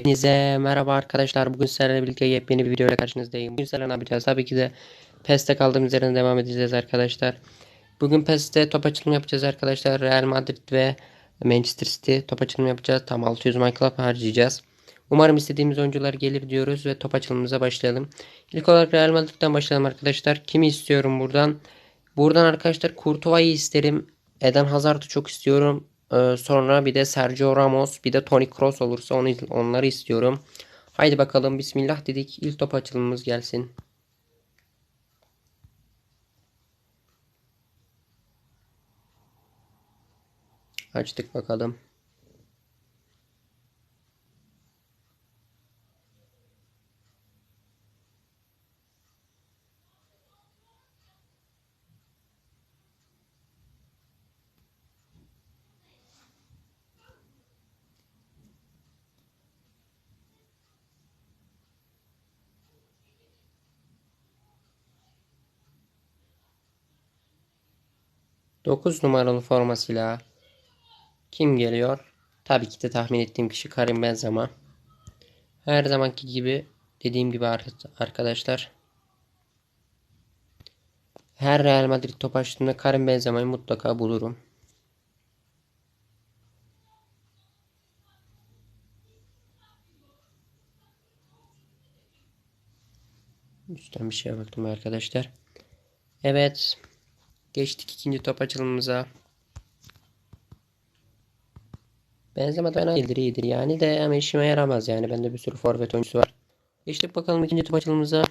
Hepinize merhaba arkadaşlar. Bugün sizlerle birlikte yepyeni bir video ile karşınızdayım. Bugün sizlerle ne yapacağız? Tabii ki de PES'te kaldığımız yerden devam edeceğiz arkadaşlar. Bugün PES'te top açılımı yapacağız arkadaşlar. Real Madrid ve Manchester City top açılımı yapacağız. Tam 600 My Club harcayacağız. Umarım istediğimiz oyuncular gelir diyoruz ve top açılımımıza başlayalım. İlk olarak Real Madrid'den başlayalım arkadaşlar. Kimi istiyorum buradan? Buradan arkadaşlar Courtois'ı isterim. Eden Hazard'ı çok istiyorum. Ee, sonra bir de Sergio Ramos, bir de Toni Kroos olursa onu onları istiyorum. Haydi bakalım bismillah dedik. İlk top açılımımız gelsin. Açtık bakalım. Dokuz numaralı formasıyla kim geliyor? Tabii ki de tahmin ettiğim kişi Karim Benzema. Her zamanki gibi dediğim gibi ar- arkadaşlar. Her Real Madrid top açtığında Karim Benzema'yı mutlaka bulurum. Üstten bir şeye baktım arkadaşlar. Evet. Geçtik ikinci top açılımımıza. Benzema da değildir iyidir yani de ama işime yaramaz yani. Bende bir sürü forvet oyuncusu var. Geçtik bakalım ikinci top açılımımıza.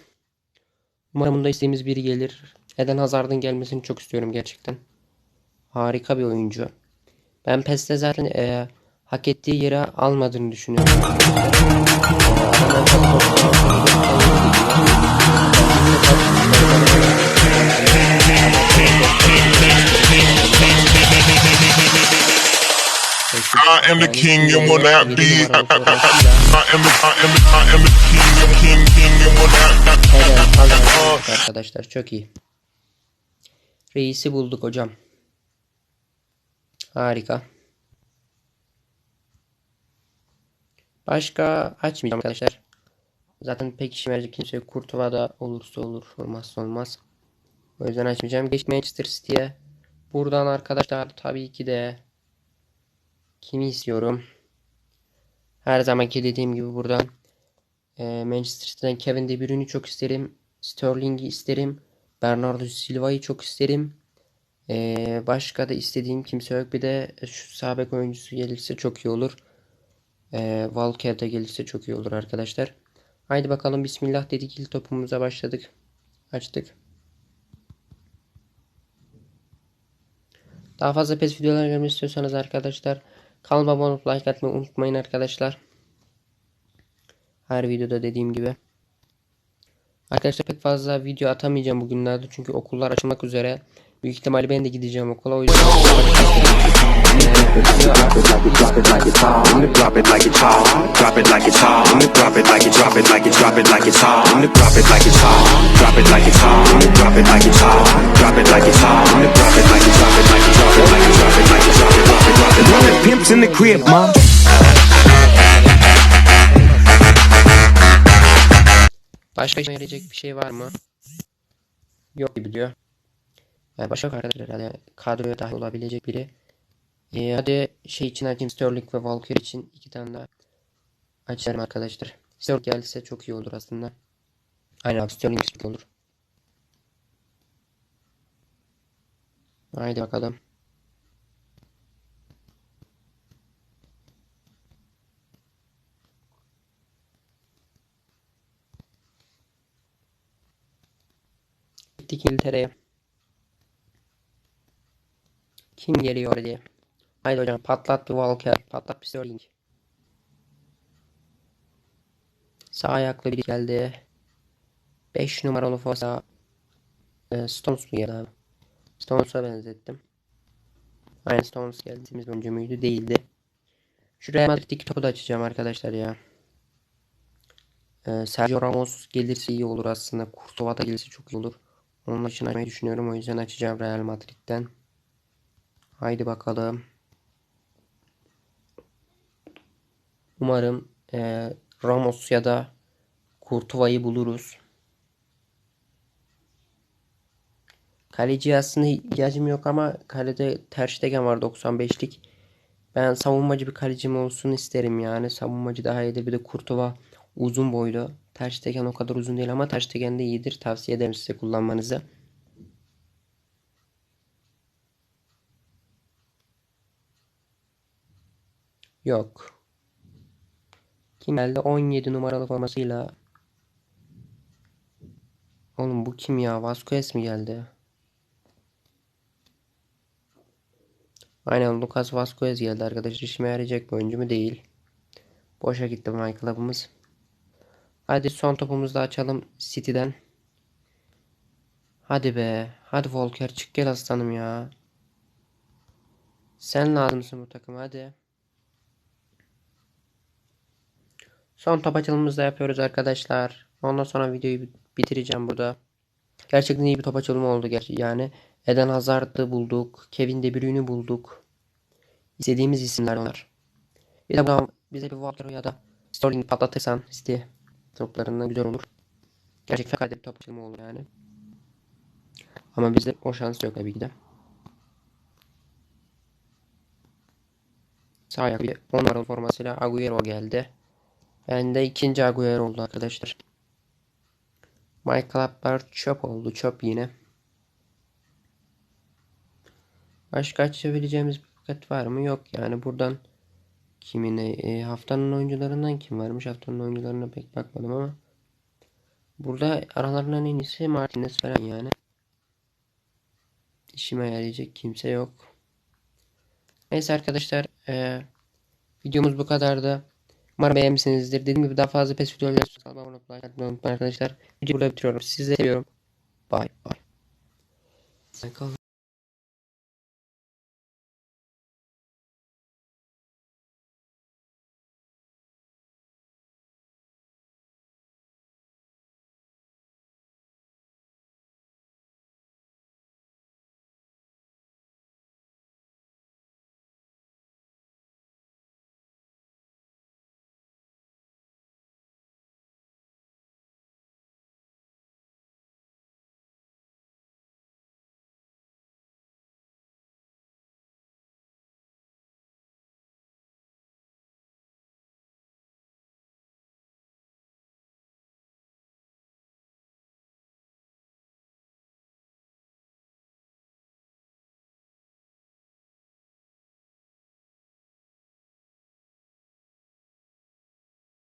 Umarım bunda istediğimiz biri gelir. Eden Hazard'ın gelmesini çok istiyorum gerçekten. Harika bir oyuncu. Ben PES'te zaten e, hak ettiği yere almadığını düşünüyorum. I am the king and will not be. I, am the I am the I am the king and king king and will not. Hazard arkadaşlar çok iyi. Reisi bulduk hocam. Harika. Başka açmayacağım arkadaşlar. Zaten pek işime yarayacak kimse yok. Kurtuva da olursa olur. Olmazsa olmaz. O yüzden açmayacağım. Geç Manchester City'ye. Buradan arkadaşlar tabii ki de kimi istiyorum? Her zamanki dediğim gibi buradan e, Manchester City'den Kevin De Bruyne'i çok isterim. Sterling'i isterim. Bernardo Silva'yı çok isterim. E, başka da istediğim kimse yok. Bir de şu sağ bek oyuncusu gelirse çok iyi olur. E, Walker da gelirse çok iyi olur arkadaşlar. Haydi bakalım bismillah dedik ilk topumuza başladık. Açtık. Daha fazla PES videolar görmek istiyorsanız arkadaşlar kanalıma abone olup like atmayı unutmayın arkadaşlar. Her videoda dediğim gibi. Arkadaşlar pek fazla video atamayacağım bugünlerde çünkü okullar açılmak üzere. Büyük ihtimalle ben de gideceğim okula o yüzden Drop it like it's hot. Drop it like it's hot. Drop it like it's hot. Drop it like it. Drop it like it. Drop it like it's hot. Drop it like it's hot. Drop it like it's hot. Drop it like it's hot. Drop it like it's hot. Drop it like it. Drop it like it. Drop it like it. Drop it like it. Drop it. Drop it. Drop it. Drop it. Pimps in the crib, ma. Başka yarayacak bir şey var mı? Yok gibi diyor. Yani başka arkadaşlar herhalde kadroya dahil olabilecek biri. Ee, hadi şey için açayım Sterling ve Walker için iki tane daha açarım arkadaşlar. Sterling gelirse çok iyi olur aslında. Aynen abi Sterling olur. Haydi bakalım. Gittik İngiltere'ye. Kim geliyor diye. Haydi hocam patlat bir Walker. Patlat bir Sterling. Sağ ayaklı biri geldi. 5 numaralı forsa. Ee, Stones mu geldi abi? Stones'a benzettim. Aynen Stones geldiğimiz oyuncu muydu? Değildi. Şu Real Madrid'deki topu da açacağım arkadaşlar ya. Ee, Sergio Ramos gelirse iyi olur aslında. Courtois da gelirse çok iyi olur. Onun için açmayı düşünüyorum. O yüzden açacağım Real Madrid'den. Haydi bakalım. Umarım e, Ramos ya da Kurtuva'yı buluruz. Kaleci aslında ihtiyacım yok ama kalede Ter Stegen var 95'lik. Ben savunmacı bir kalecim olsun isterim yani. Savunmacı daha iyidir. Bir de Kurtuva uzun boylu. Ter Stegen o kadar uzun değil ama Ter Stegen de iyidir. Tavsiye ederim size kullanmanızı. Yok. Geldi? 17 numaralı formasıyla. Oğlum bu kim ya? Vasquez mi geldi? Aynen Lucas Vasquez geldi arkadaşlar. İşime yarayacak bir oyuncu mu? Değil. Boşa gitti My Club'ımız. Hadi son topumuzu da açalım City'den. Hadi be. Hadi Volker çık gel aslanım ya. Sen lazımsın bu takıma hadi. Son top açılımımızı da yapıyoruz arkadaşlar. Ondan sonra videoyu bit- bitireceğim burada. Gerçekten iyi bir top açılımı oldu gerçi yani. Eden Hazard'ı bulduk. Kevin De Bruyne'i bulduk. İstediğimiz isimler onlar. Bir de buradan bize bir Walker ya da Sterling patlatırsan City toplarından güzel olur. Gerçekten bir top açılımı olur yani. Ama bizde o şans yok tabii ki de. Sağ ayak bir 10 numaralı formasıyla Agüero geldi. Ben de ikinci Agüero oldu arkadaşlar. My Club'lar çöp oldu. Çöp yine. Başka açabileceğimiz bir paket var mı? Yok yani buradan kimine e, haftanın oyuncularından kim varmış? Haftanın oyuncularına pek bakmadım ama burada aralarından en iyisi Martinez falan yani. İşime yarayacak kimse yok. Neyse arkadaşlar e, videomuz bu kadardı. Umarım beğenmişsinizdir. Dediğim gibi daha fazla pes videoları olmayı unutmayın arkadaşlar. Videoyu burada bitiriyorum. Sizi seviyorum. Bye bye.